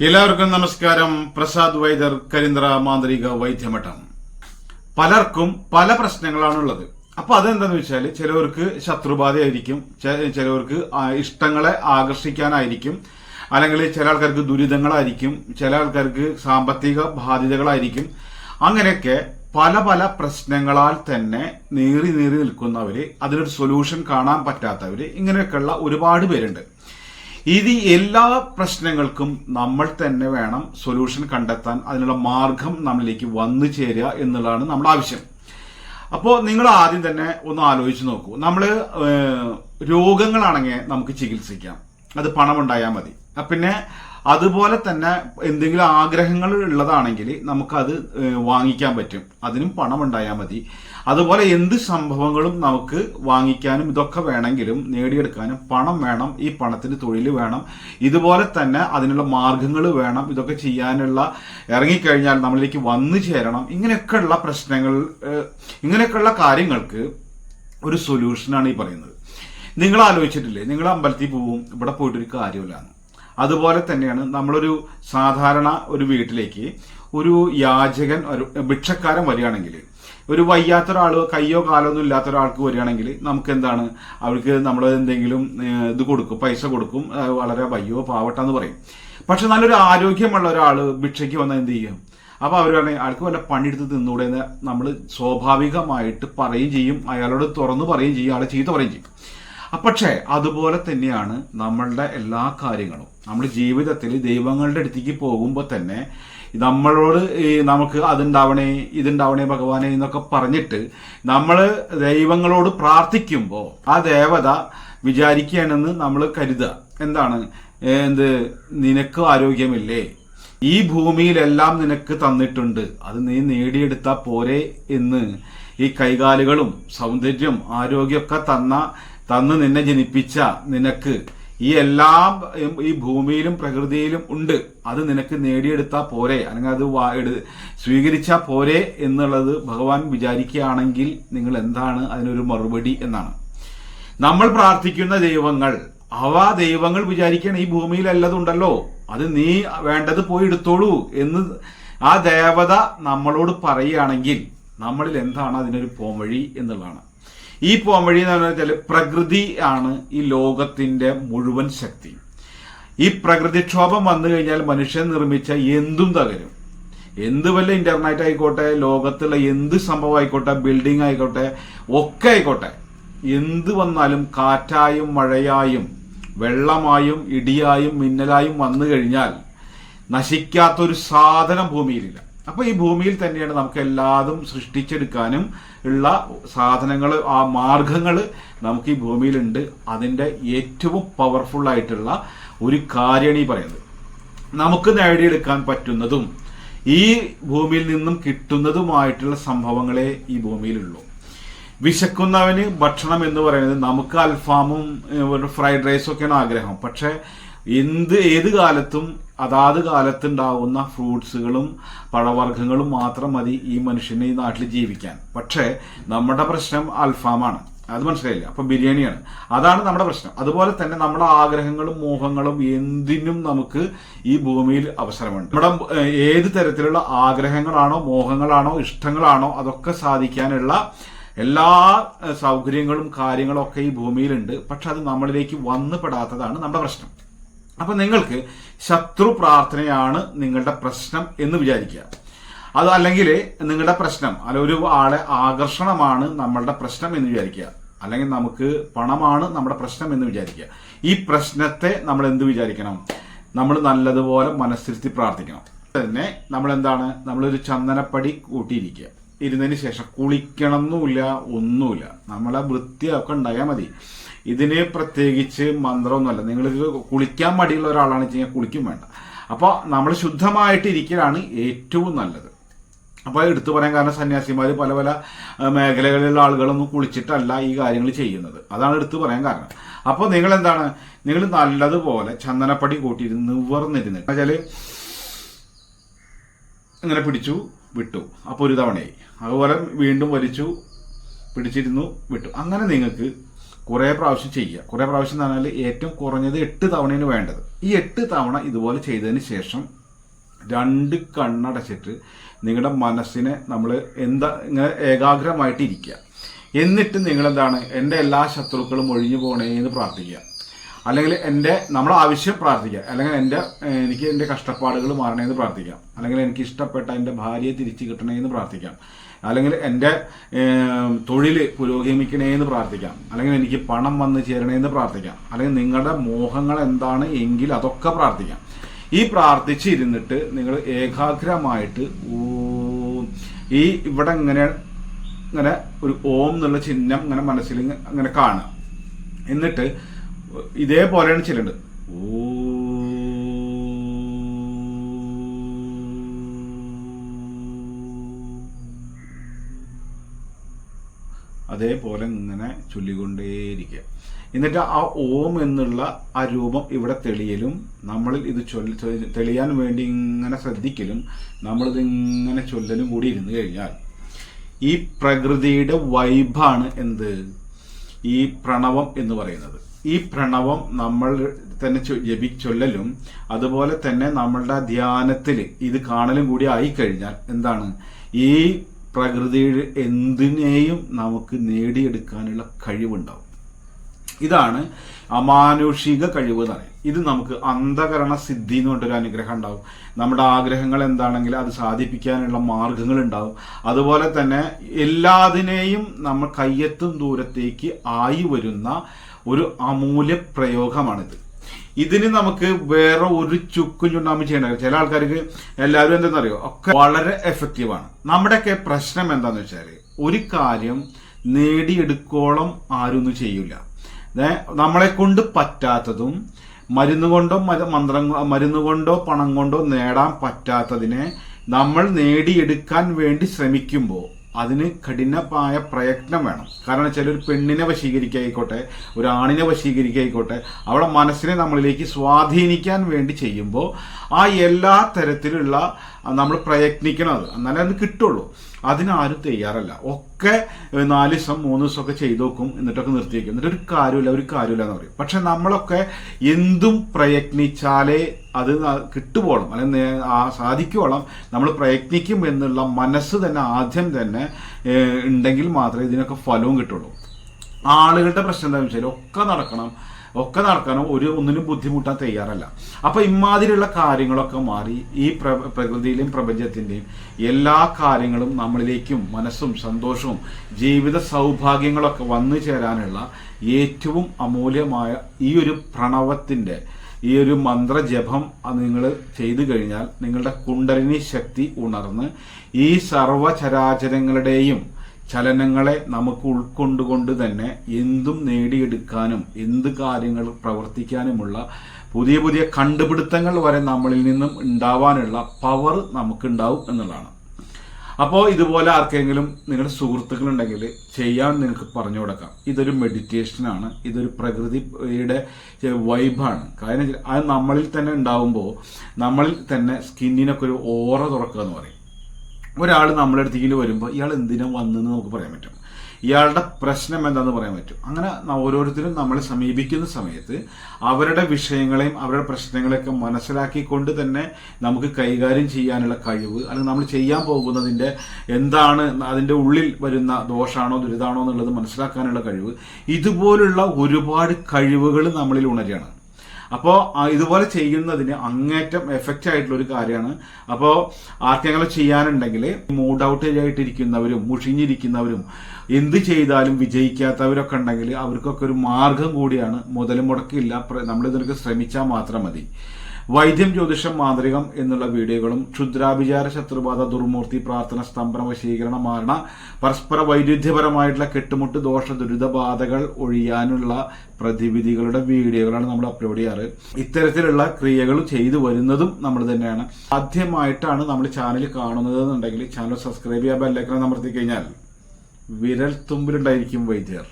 എല്ലാവർക്കും നമസ്കാരം. പ്രസാദ് വൈദർ കരിന്ദ്ര മാന്ത്രിക വൈദ്യമഠം. പലർക്കും പല പ്രശ്നങ്ങളാണുള്ളത്. അപ്പൊ അതെന്താന്ന് വെച്ചാൽ ചിലവർക്ക് ശത്രുബാധയായിരിക്കും ചിലവർക്ക് ഇഷ്ടങ്ങളെ ആകർഷിക്കാനായിരിക്കും അല്ലെങ്കിൽ ചില ആൾക്കാർക്ക് ദുരിതങ്ങളായിരിക്കും ചില ആൾക്കാർക്ക് സാമ്പത്തിക ബാധ്യതകളായിരിക്കും. അങ്ങനെയൊക്കെ പല പല പ്രശ്നങ്ങളാൽ തന്നെ നീറി നീറി നിൽക്കുന്നവര് അതിനൊരു സൊല്യൂഷൻ കാണാൻ പറ്റാത്തവര് ഇങ്ങനെയൊക്കെയുള്ള ഒരുപാട് പേരുണ്ട്. ഇത് എല്ലാ പ്രശ്നങ്ങൾക്കും നമ്മൾ തന്നെ വേണം സൊല്യൂഷൻ കണ്ടെത്താൻ. അതിനുള്ള മാർഗം നമ്മളിലേക്ക് വന്നു ചേരുക എന്നുള്ളതാണ് നമ്മുടെ ആവശ്യം. അപ്പോൾ നിങ്ങൾ ആദ്യം തന്നെ ഒന്ന് ആലോചിച്ച് നോക്കൂ. നമ്മൾ രോഗങ്ങളാണെങ്കിൽ നമുക്ക് ചികിത്സിക്കാം. അത് പണമുണ്ടായാൽ മതി. പിന്നെ അതുപോലെ തന്നെ എന്തെങ്കിലും ആഗ്രഹങ്ങൾ ഉള്ളതാണെങ്കിൽ നമുക്കത് വാങ്ങിക്കാൻ പറ്റും. അതിനും പണം ഉണ്ടായാൽ മതി. അതുപോലെ എന്ത് സംഭവങ്ങളും നമുക്ക് വാങ്ങിക്കാനും ഇതൊക്കെ വേണമെങ്കിലും നേടിയെടുക്കാനും പണം വേണം ഈ പണത്തിന് തൊഴിൽ വേണം. ഇതുപോലെ തന്നെ അതിനുള്ള മാർഗങ്ങൾ വേണം. ഇതൊക്കെ ചെയ്യാനുള്ള ഇറങ്ങിക്കഴിഞ്ഞാൽ നമ്മളിലേക്ക് വന്നു ചേരണം. ഇങ്ങനെയൊക്കെയുള്ള പ്രശ്നങ്ങൾ ഇങ്ങനെയൊക്കെയുള്ള കാര്യങ്ങൾക്ക് ഒരു സൊല്യൂഷനാണ് ഈ പറയുന്നത്. നിങ്ങൾ ആലോചിച്ചിട്ടില്ലേ? നിങ്ങൾ അമ്പലത്തിൽ പോവും ഇവിടെ പോയിട്ടൊരു കാര്യമില്ല. അതുപോലെ തന്നെയാണ് നമ്മളൊരു സാധാരണ ഒരു വീട്ടിലേക്ക് ഒരു യാചകൻ ഒരു ഭിക്ഷക്കാരൻ വരികയാണെങ്കിൽ ഒരു വയ്യാത്ത ഒരാൾ കയ്യോ കാലോ ഒന്നും ഇല്ലാത്ത ഒരാൾക്ക് വരികയാണെങ്കിൽ നമുക്ക് എന്താണ് അവർക്ക് നമ്മൾ എന്തെങ്കിലും ഇത് കൊടുക്കും പൈസ കൊടുക്കും വളരെ വയ്യോ പാവട്ടെന്ന് പറയും. പക്ഷെ നല്ലൊരു ആരോഗ്യമുള്ള ഒരാൾ ഭിക്ഷയ്ക്ക് വന്നാൽ എന്ത് ചെയ്യും? അപ്പോൾ അവർ പറയുന്നത് ആൾക്ക് വല്ല പണിയെടുത്ത് തിന്നൂടെ എന്ന് നമ്മൾ സ്വാഭാവികമായിട്ട് പറയുകയും ചെയ്യും. അയാളോട് തുറന്നു പറയുകയും ചെയ്യും അയാളെ ചീത്ത പറയുകയും ചെയ്യും. പക്ഷേ അതുപോലെ തന്നെയാണ് നമ്മളുടെ എല്ലാ കാര്യങ്ങളും. നമ്മൾ ജീവിതത്തിൽ ദൈവങ്ങളുടെ അടുത്തേക്ക് പോകുമ്പോൾ തന്നെ നമ്മളോട് ഈ നമുക്ക് അതുണ്ടാവണേ ഇതുണ്ടാവണേ ഭഗവാനെ എന്നൊക്കെ പറഞ്ഞിട്ട് നമ്മൾ ദൈവങ്ങളോട് പ്രാർത്ഥിക്കുമ്പോൾ ആ ദേവത വിചാരിക്കുകയാണെന്ന് നമ്മൾ കരുതുക. എന്താണ്? എന്ത്? നിനക്ക് ആരോഗ്യമില്ലേ? ഈ ഭൂമിയിലെല്ലാം നിനക്ക് തന്നിട്ടുണ്ട്. അത് നീ നേടിയെടുത്താൽ പോരെ എന്ന് ഈ കൈകാലുകളും സൗന്ദര്യം ആരോഗ്യമൊക്കെ തന്ന തന്ന് നിന്നെ ജനിപ്പിച്ച നിനക്ക് ഈ എല്ലാം ഈ ഭൂമിയിലും പ്രകൃതിയിലും ഉണ്ട്. അത് നിനക്ക് നേടിയെടുത്താൽ പോരെ. അല്ലെങ്കിൽ അത് വാ- എടു- സ്വീകരിച്ചാ പോരെ എന്നുള്ളത് ഭഗവാൻ വിചാരിക്കുകയാണെങ്കിൽ നിങ്ങൾ എന്താണ് അതിനൊരു മറുപടി എന്നാണ്. നമ്മൾ പ്രാർത്ഥിക്കുന്ന ദൈവങ്ങൾ അവ ദൈവങ്ങൾ വിചാരിക്കണം ഈ ഭൂമിയിൽ ഉണ്ടല്ലോ അത് നീ വേണ്ടത് പോയി എടുത്തോളൂ എന്ന് ആ ദേവത നമ്മളോട് പറയുകയാണെങ്കിൽ നമ്മളിൽ എന്താണ് അതിനൊരു പോംവഴി എന്നുള്ളതാണ്. ഈ പോംവഴി എന്ന് പറഞ്ഞാൽ പ്രകൃതി ആണ് ഈ ലോകത്തിന്റെ മുഴുവൻ ശക്തി. ഈ പ്രകൃതിക്ഷോഭം വന്നു കഴിഞ്ഞാൽ മനുഷ്യൻ നിർമ്മിച്ച എന്തും തകരും. എന്ത് വല്ല ഇന്റർനെറ്റ് ആയിക്കോട്ടെ ലോകത്തുള്ള എന്ത് സംഭവം ആയിക്കോട്ടെ ബിൽഡിംഗ് ആയിക്കോട്ടെ ഒക്കെ ആയിക്കോട്ടെ എന്ത് വന്നാലും കാറ്റായും മഴയായും വെള്ളമായും ഇടിയായും മിന്നലായും വന്നു കഴിഞ്ഞാൽ നശിക്കാത്തൊരു സാധനം ഭൂമിയിലില്ല. അപ്പൊ ഈ ഭൂമിയിൽ തന്നെയാണ് നമുക്ക് എല്ലാതും സൃഷ്ടിച്ചെടുക്കാനും ഉള്ള സാധനങ്ങൾ ആ മാർഗങ്ങൾ നമുക്ക് ഈ ഭൂമിയിലുണ്ട്. അതിന്റെ ഏറ്റവും പവർഫുൾ ആയിട്ടുള്ള ഒരു കാര്യമാണ് ഈ പറയുന്നത്. നമുക്ക് നേടിയെടുക്കാൻ പറ്റുന്നതും ഈ ഭൂമിയിൽ നിന്നും കിട്ടുന്നതുമായിട്ടുള്ള സംഭവങ്ങളെ ഈ ഭൂമിയിലുള്ളൂ. വിശക്കുന്നവന് ഭക്ഷണം എന്ന് പറയുന്നത് നമുക്ക് അൽഫാമും ഫ്രൈഡ് റൈസും ഒക്കെയാണ് ആഗ്രഹം. പക്ഷെ എന്ത് ഏത് കാലത്തും അതാത് കാലത്തുണ്ടാവുന്ന ഫ്രൂട്ട്സുകളും പഴവർഗങ്ങളും മാത്രം മതി ഈ മനുഷ്യന് ഈ നാട്ടിൽ ജീവിക്കാൻ. പക്ഷേ നമ്മുടെ പ്രശ്നം അൽഫാമാണ്. അത് മനസ്സിലായില്ല? അപ്പം ബിരിയാണിയാണ്. അതാണ് നമ്മുടെ പ്രശ്നം. അതുപോലെ തന്നെ നമ്മുടെ ആഗ്രഹങ്ങളും മോഹങ്ങളും എന്തിനും നമുക്ക് ഈ ഭൂമിയിൽ അവസരമുണ്ട്. നമ്മുടെ ഏത് തരത്തിലുള്ള ആഗ്രഹങ്ങളാണോ മോഹങ്ങളാണോ ഇഷ്ടങ്ങളാണോ അതൊക്കെ സാധിക്കാനുള്ള എല്ലാ സൗകര്യങ്ങളും കാര്യങ്ങളും ഒക്കെ ഈ ഭൂമിയിലുണ്ട്. പക്ഷെ അത് നമ്മളിലേക്ക് വന്നുപെടാത്തതാണ് നമ്മുടെ പ്രശ്നം. അപ്പൊ നിങ്ങൾക്ക് ശത്രു പ്രാർത്ഥനയാണ് നിങ്ങളുടെ പ്രശ്നം എന്ന് വിചാരിക്കുക. അത് അല്ലെങ്കിൽ നിങ്ങളുടെ പ്രശ്നം അല്ല ഒരു ആളെ ആകർഷണമാണ് നമ്മളുടെ പ്രശ്നം എന്ന് വിചാരിക്കുക. അല്ലെങ്കിൽ നമുക്ക് പണമാണ് നമ്മുടെ പ്രശ്നം എന്ന് വിചാരിക്കുക. ഈ പ്രശ്നത്തെ നമ്മൾ എന്ത് വിചാരിക്കണം? നമ്മൾ നല്ലതുപോലെ മനസ്സിരുത്തി പ്രാർത്ഥിക്കണം. തന്നെ നമ്മൾ എന്താണ്? നമ്മളൊരു ചന്ദനപ്പടി കൂട്ടിയിരിക്കുക. ഇരുന്നതിന് ശേഷം കുളിക്കണമെന്നുമില്ല ഒന്നുമില്ല. നമ്മളെ വൃത്തിയൊക്കെ ഉണ്ടായാൽ മതി. ഇതിന് പ്രത്യേകിച്ച് മന്ത്രമൊന്നുമല്ല. നിങ്ങൾ കുളിക്കാൻ മടിയുള്ള ഒരാളാണ് വെച്ച് കുളിക്കും വേണ്ട. അപ്പോൾ നമ്മൾ ശുദ്ധമായിട്ട് ഇരിക്കലാണ് ഏറ്റവും നല്ലത്. അപ്പോൾ എടുത്തു പറയാൻ കാരണം സന്യാസിമാർ പല പല മേഖലകളിലുള്ള ആളുകളൊന്നും കുളിച്ചിട്ടല്ല ഈ കാര്യങ്ങൾ ചെയ്യുന്നത്. അതാണ് എടുത്തു പറയാൻ കാരണം. അപ്പോൾ നിങ്ങൾ എന്താണ് നിങ്ങൾ നല്ലതുപോലെ ചന്ദനപ്പടി കൂട്ടിയിരുന്ന് നിവർന്നിരുന്നിട്ട് വെച്ചാൽ ഇങ്ങനെ പിടിച്ചു വിട്ടു. അപ്പോൾ ഒരു തവണയായി. അതുപോലെ വീണ്ടും വലിച്ചു പിടിച്ചിരുന്നു വിട്ടു. അങ്ങനെ നിങ്ങൾക്ക് കുറേ പ്രാവശ്യം ചെയ്യുക. കുറേ പ്രാവശ്യം എന്ന് പറഞ്ഞാൽ ഏറ്റവും കുറഞ്ഞത് എട്ട് തവണയാണ് വേണ്ടത്. ഈ എട്ട് തവണ ഇതുപോലെ ചെയ്തതിന് ശേഷം രണ്ട് കണ്ണടച്ചിട്ട് നിങ്ങളുടെ മനസ്സിനെ നമ്മൾ എന്താ ഇങ്ങനെ ഏകാഗ്രമായിട്ട് ഇരിക്കുക എന്നിട്ട് നിങ്ങളെന്താണ്? എന്റെ എല്ലാ ശത്രുക്കളും ഒഴിഞ്ഞു പോകണേ എന്ന് പ്രാർത്ഥിക്കുക. അല്ലെങ്കിൽ എന്റെ നമ്മുടെ ആവശ്യം പ്രാർത്ഥിക്കുക. അല്ലെങ്കിൽ എന്റെ എനിക്ക് എന്റെ കഷ്ടപ്പാടുകൾ മാറണേ എന്ന് പ്രാർത്ഥിക്കാം. അല്ലെങ്കിൽ എനിക്ക് ഇഷ്ടപ്പെട്ട എന്റെ ഭാര്യയെ തിരിച്ചു കിട്ടണേ എന്ന് പ്രാർത്ഥിക്കാം. അല്ലെങ്കിൽ എന്റെ തൊഴിൽ പുരോഗമിക്കണേന്ന് പ്രാർത്ഥിക്കാം. അല്ലെങ്കിൽ എനിക്ക് പണം വന്ന് ചേരണേ എന്ന് പ്രാർത്ഥിക്കാം. അല്ലെങ്കിൽ നിങ്ങളുടെ മോഹങ്ങൾ എന്താണ് എങ്കിൽ അതൊക്കെ പ്രാർത്ഥിക്കാം. ഈ പ്രാർത്ഥിച്ചിരുന്നിട്ട് നിങ്ങൾ ഏകാഗ്രമായിട്ട് ഈ ഇവിടെ ഇങ്ങനെ ഇങ്ങനെ ഒരു ഓം എന്നുള്ള ചിഹ്നം ഇങ്ങനെ മനസ്സിൽ ഇങ്ങനെ കാണുക. എന്നിട്ട് ഇതേപോലെയാണ് ചെല്ലേണ്ടത് അതേപോലെ ഇങ്ങനെ ചൊല്ലിക്കൊണ്ടേയിരിക്കുക. എന്നിട്ട് ആ ഓം എന്നുള്ള ആ രൂപം ഇവിടെ തെളിയലും നമ്മൾ ഇത് ചൊല്ലി തെളിയാൻ വേണ്ടി ഇങ്ങനെ ശ്രദ്ധിക്കലും നമ്മളിത് ഇങ്ങനെ ചൊല്ലലും കൂടി ഇരുന്ന് കഴിഞ്ഞാൽ ഈ പ്രകൃതിയുടെ വൈബാണ് എന്ത്? ഈ പ്രണവം എന്ന് പറയുന്നത്. ഈ പ്രണവം നമ്മൾ തന്നെ ജപി ചൊല്ലലും അതുപോലെ തന്നെ നമ്മളുടെ ധ്യാനത്തിൽ ഇത് കാണലും കൂടി ആയിക്കഴിഞ്ഞാൽ എന്താണ്? ഈ പ്രകൃതിയുടെ എന്തിനേയും നമുക്ക് നേടിയെടുക്കാനുള്ള കഴിവുണ്ടാവും. ഇതാണ് അമാനുഷിക കഴിവ് എന്ന് പറയുന്നത്. ഇത് നമുക്ക് അന്ധകരണ സിദ്ധി എന്ന് പറഞ്ഞൊരു അനുഗ്രഹം ഉണ്ടാവും. നമ്മുടെ ആഗ്രഹങ്ങൾ എന്താണെങ്കിൽ അത് സാധിപ്പിക്കാനുള്ള മാർഗങ്ങൾ ഉണ്ടാവും. അതുപോലെ തന്നെ എല്ലാതിനെയും നമ്മൾ കയ്യെത്തും ദൂരത്തേക്ക് ആയി വരുന്ന ഒരു അമൂല്യ പ്രയോഗമാണിത്. ഇതിന് നമുക്ക് വേറെ ഒരു ചുക്കും ചുണ്ടാമ്പും ചെയ്യേണ്ട ചില ആൾക്കാർക്ക് എല്ലാവരും എന്തെന്നറിയോ? ഒക്കെ വളരെ എഫക്റ്റീവാണ് നമ്മുടെയൊക്കെ പ്രശ്നം എന്താന്ന് വെച്ചാൽ ഒരു കാര്യം നേടിയെടുക്കോളം ആരൊന്നും ചെയ്യൂല. ദേ, നമ്മളെ കൊണ്ട് പറ്റാത്തതും മരുന്ന് കൊണ്ടോ മന്ത്രം മരുന്ന് കൊണ്ടോ പണം കൊണ്ടോ നേടാൻ പറ്റാത്തതിനെ നമ്മൾ നേടിയെടുക്കാൻ വേണ്ടി ശ്രമിക്കുമ്പോൾ അതിന് കഠിനമായ പ്രയത്നം വേണം. കാരണം വെച്ചാൽ ഒരു പെണ്ണിനെ വശീകരിക്കായിക്കോട്ടെ ഒരു ആണിനെ വശീകരിക്കായിക്കോട്ടെ അവളെ മനസ്സിനെ നമ്മളിലേക്ക് സ്വാധീനിക്കാൻ വേണ്ടി ചെയ്യുമ്പോൾ ആ എല്ലാ തരത്തിലുള്ള നമ്മൾ പ്രയത്നിക്കണം അത്. എന്നാലേ അത് കിട്ടുള്ളൂ. അതിനാരും തയ്യാറല്ല. ഒക്കെ നാല് ദിവസം മൂന്ന് ദിവസം ഒക്കെ ചെയ്തു നോക്കും എന്നിട്ടൊക്കെ നിർത്തിയേക്കും. എന്നിട്ട് ഒരു കാര്യമില്ല ഒരു കാര്യമില്ല എന്ന് പറയും. പക്ഷെ നമ്മളൊക്കെ എന്തും പ്രയത്നിച്ചാലേ അത് കിട്ടുവോളം അല്ലെങ്കിൽ സാധിക്കുവോളം നമ്മൾ പ്രയത്നിക്കും എന്നുള്ള മനസ്സ് തന്നെ ആദ്യം തന്നെ ഉണ്ടെങ്കിൽ മാത്രമേ ഇതിനൊക്കെ ഫലവും കിട്ടുള്ളൂ. ആളുകളുടെ പ്രശ്നം എന്താണെന്ന് വെച്ചാൽ ഒക്കെ നടക്കണം. ഒക്കെ നടക്കാനും ഒരു ഒന്നിനും ബുദ്ധിമുട്ടാൻ തയ്യാറല്ല. അപ്പൊ ഇമാതിരിയുള്ള കാര്യങ്ങളൊക്കെ മാറി ഈ പ്ര പ്രകൃതിയിലെയും പ്രപഞ്ചത്തിന്റെയും എല്ലാ കാര്യങ്ങളും നമ്മളിലേക്കും മനസ്സും സന്തോഷവും ജീവിത സൗഭാഗ്യങ്ങളൊക്കെ വന്നു ചേരാനുള്ള ഏറ്റവും അമൂല്യമായ ഈ ഒരു പ്രണവത്തിന്റെ ഈ ഒരു മന്ത്രജപം നിങ്ങൾ ചെയ്തു കഴിഞ്ഞാൽ നിങ്ങളുടെ കുണ്ടലിനി ശക്തി ഉണർന്ന് ഈ സർവചരാചരങ്ങളുടെയും ചലനങ്ങളെ നമുക്ക് ഉൾക്കൊണ്ടുകൊണ്ട് തന്നെ എന്തും നേടിയെടുക്കാനും എന്ത് കാര്യങ്ങൾ പ്രവർത്തിക്കാനുമുള്ള പുതിയ പുതിയ കണ്ടുപിടുത്തങ്ങൾ വരെ നമ്മളിൽ നിന്നും ഉണ്ടാവാനുള്ള പവർ നമുക്കുണ്ടാവും എന്നുള്ളതാണ്. അപ്പോൾ ഇതുപോലെ ആർക്കെങ്കിലും നിങ്ങളുടെ സുഹൃത്തുക്കളുണ്ടെങ്കിൽ ചെയ്യാൻ നിങ്ങൾക്ക് പറഞ്ഞു കൊടുക്കാം. ഇതൊരു മെഡിറ്റേഷനാണ് ഇതൊരു പ്രകൃതിയുടെ വൈബാണ് കാരണം അത് നമ്മളിൽ തന്നെ ഉണ്ടാവുമ്പോൾ നമ്മളിൽ തന്നെ സ്കിന്നിനൊക്കെ ഒരു ഓറ തുറക്കുക എന്ന് പറയും. ഒരാൾ നമ്മുടെ അടുത്തേക്ക് വരുമ്പോൾ ഇയാൾ എന്തിനാ വന്നെന്ന് നമുക്ക് പറയാൻ പറ്റും. ഇയാളുടെ പ്രശ്നം എന്താണെന്ന് പറയാൻ പറ്റും. അങ്ങനെ ഓരോരുത്തരും നമ്മളെ സമീപിക്കുന്ന സമയത്ത് അവരുടെ വിഷയങ്ങളെയും അവരുടെ പ്രശ്നങ്ങളെയൊക്കെ മനസ്സിലാക്കിക്കൊണ്ട് തന്നെ നമുക്ക് കൈകാര്യം ചെയ്യാനുള്ള കഴിവ് അല്ലെങ്കിൽ നമ്മൾ ചെയ്യാൻ പോകുന്നതിന്റെ എന്താണ് അതിന്റെ ഉള്ളിൽ വരുന്ന ദോഷാണോ ദുരിതാണോ എന്നുള്ളത് മനസ്സിലാക്കാനുള്ള കഴിവ് ഇതുപോലുള്ള ഒരുപാട് കഴിവുകൾ നമ്മളിൽ ഉണരുകയാണ്. അപ്പോൾ ഇതുപോലെ ചെയ്യുന്നതിന് അങ്ങേറ്റം എഫക്റ്റ് ആയിട്ടുള്ള ഒരു കാര്യമാണ്. അപ്പോൾ ആർക്കെങ്കിലും ചെയ്യാനുണ്ടെങ്കിൽ മൂഡ് ഔട്ട് ആയിട്ടിരിക്കുന്നവരും മുഷിഞ്ഞിരിക്കുന്നവരും എന്ത് ചെയ്താലും വിജയിക്കാത്തവരൊക്കെ ഉണ്ടെങ്കിൽ അവർക്കൊക്കെ ഒരു മാർഗം കൂടിയാണ്. മുതൽ മുടക്കില്ല. നമ്മളിതിനൊക്കെ ശ്രമിച്ചാൽ മാത്രം മതി. വൈദ്യം ജ്യോതിഷം മാന്ത്രികം എന്നുള്ള വീഡിയോകളും ക്ഷുദ്രാഭിചാര ശത്രുബാധ ദുർമൂർത്തി പ്രാർത്ഥന സ്തംഭന വശീകരണ മാരണ പരസ്പര വൈരുദ്ധ്യപരമായിട്ടുള്ള കെട്ടുമുട്ട് ദോഷ ദുരിതബാധകൾ ഒഴിയാനുള്ള പ്രതിവിധികളുടെ വീഡിയോകളാണ് നമ്മൾ അപ്ലോഡ് ചെയ്യാറ്. ഇത്തരത്തിലുള്ള ക്രിയകൾ ചെയ്തു വരുന്നതും നമ്മൾ തന്നെയാണ്. ആദ്യമായിട്ടാണ് നമ്മൾ ചാനൽ കാണുന്നത് എന്നുണ്ടെങ്കിൽ ചാനൽ സബ്സ്ക്രൈബ് ചെയ്യാൻ ബെല്ലൈക്കൺ അമർത്തി കഴിഞ്ഞാൽ വിരൽ തുമ്പിലുണ്ടായിരിക്കും വൈദ്യർ.